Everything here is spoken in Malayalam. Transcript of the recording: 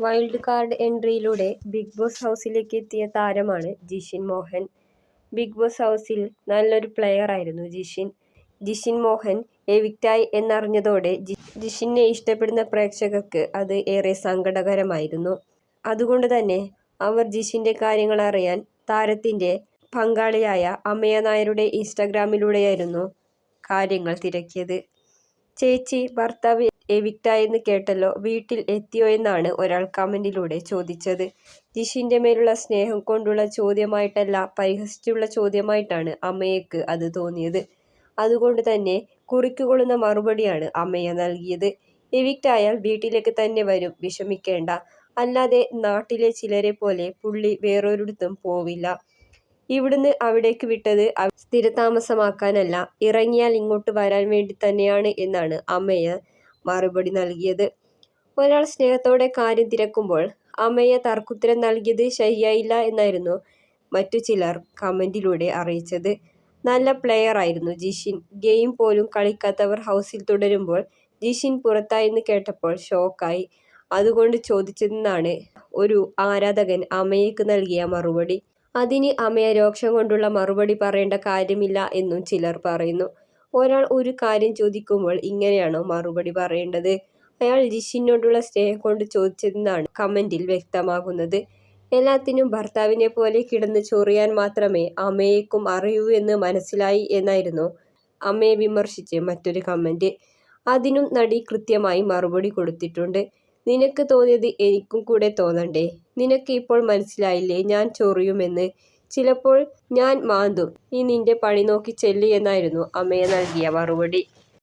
വൈൽഡ് കാർഡ് എൻട്രിയിലൂടെ ബിഗ് ബോസ് ഹൗസിലേക്ക് എത്തിയ താരമാണ് ജിഷിൻ മോഹൻ. ബിഗ് ബോസ് ഹൗസിൽ നല്ലൊരു പ്ലെയർ ആയിരുന്നു ജിഷിൻ. ജിഷിൻ മോഹൻ എവിക്റ്റായി എന്നറിഞ്ഞതോടെ ജിഷിനെ ഇഷ്ടപ്പെടുന്ന പ്രേക്ഷകർക്ക് അത് ഏറെ സങ്കടകരമായിരുന്നു. അതുകൊണ്ട് തന്നെ അവർ ജിഷിന്റെ കാര്യങ്ങൾ അറിയാൻ താരത്തിന്റെ പങ്കാളിയായ അമ്മയ നായരുടെ ഇൻസ്റ്റഗ്രാമിലൂടെയായിരുന്നു കാര്യങ്ങൾ തിരക്കിയത്. ചേച്ചി ഭർത്താവ് എവിക്റ്റായെന്ന് കേട്ടല്ലോ വീട്ടിൽ എത്തിയോ എന്നാണ് ഒരാൾ കമന്റിലൂടെ ചോദിച്ചത്. ജിഷിന്റെ മേലുള്ള സ്നേഹം കൊണ്ടുള്ള ചോദ്യമായിട്ടല്ല പരിഹസിച്ചുള്ള ചോദ്യമായിട്ടാണ് അമ്മയ്ക്ക് അത് തോന്നിയത്. അതുകൊണ്ട് തന്നെ കുറിക്കുകൊള്ളുന്ന മറുപടിയാണ് അമയ നൽകിയത്. എവിക്റ്റായാൽ വീട്ടിലേക്ക് തന്നെ വരും വിഷമിക്കേണ്ട. അല്ലാതെ നാട്ടിലെ ചിലരെ പോലെ പുള്ളി വേറൊരിടത്തും പോവില്ല. ഇവിടുന്ന് അവിടേക്ക് വിട്ടത് സ്ഥിരതാമസമാക്കാനല്ല ഇറങ്ങിയാൽ ഇങ്ങോട്ട് വരാൻ വേണ്ടി തന്നെയാണ് എന്നാണ് അമ്മയ മറുപടി നൽകിയത്. ഒരാൾ സ്നേഹത്തോടെ കാര്യം തിരക്കുമ്പോൾ അമ്മയെ തർക്കുത്തരം നൽകിയത് ശരിയായില്ല എന്നായിരുന്നു മറ്റു ചിലർ കമന്റിലൂടെ അറിയിച്ചത്. നല്ല പ്ലെയർ ആയിരുന്നു ജിഷിൻ. ഗെയിം പോലും കളിക്കാത്തവർ ഹൗസിൽ തുടരുമ്പോൾ ജിഷിൻ പുറത്തായെന്ന് കേട്ടപ്പോൾ ഷോക്കായി. അതുകൊണ്ട് ചോദിച്ചതെന്നാണ് ഒരു ആരാധകൻ അമ്മയ്ക്ക് നൽകിയ മറുപടി. അതിന് അമയ രോക്ഷം കൊണ്ടുള്ള മറുപടി പറയേണ്ട കാര്യമില്ല എന്നും ചിലർ പറയുന്നു. ഒരാൾ ഒരു കാര്യം ചോദിക്കുമ്പോൾ ഇങ്ങനെയാണോ മറുപടി പറയേണ്ടത്. അയാൾ ജിഷിനോടുള്ള സ്നേഹം കൊണ്ട് ചോദിച്ചതെന്നാണ് കമന്റിൽ വ്യക്തമാകുന്നത്. എല്ലാത്തിനും ഭർത്താവിനെ പോലെ കിടന്ന് ചൊറിയാൻ മാത്രമേ അമ്മയേക്കും അറിയൂ എന്ന് മനസ്സിലായി എന്നായിരുന്നു അമ്മയെ വിമർശിച്ച് മറ്റൊരു കമന്റ് അതിനും നടി കൃത്യമായി മറുപടി കൊടുത്തിട്ടുണ്ട്. നിനക്ക് തോന്നിയത് എനിക്കും കൂടെ തോന്നണ്ടേ. നിനക്ക് ഇപ്പോൾ മനസ്സിലായില്ലേ ഞാൻ ചൊറിയുമെന്ന്. ചിലപ്പോൾ ഞാൻ മാന്തും. നീ നിന്റെ പണി നോക്കി ചെല്ലു എന്നായിരുന്നു അമ്മയെ നൽകിയ മറുപടി.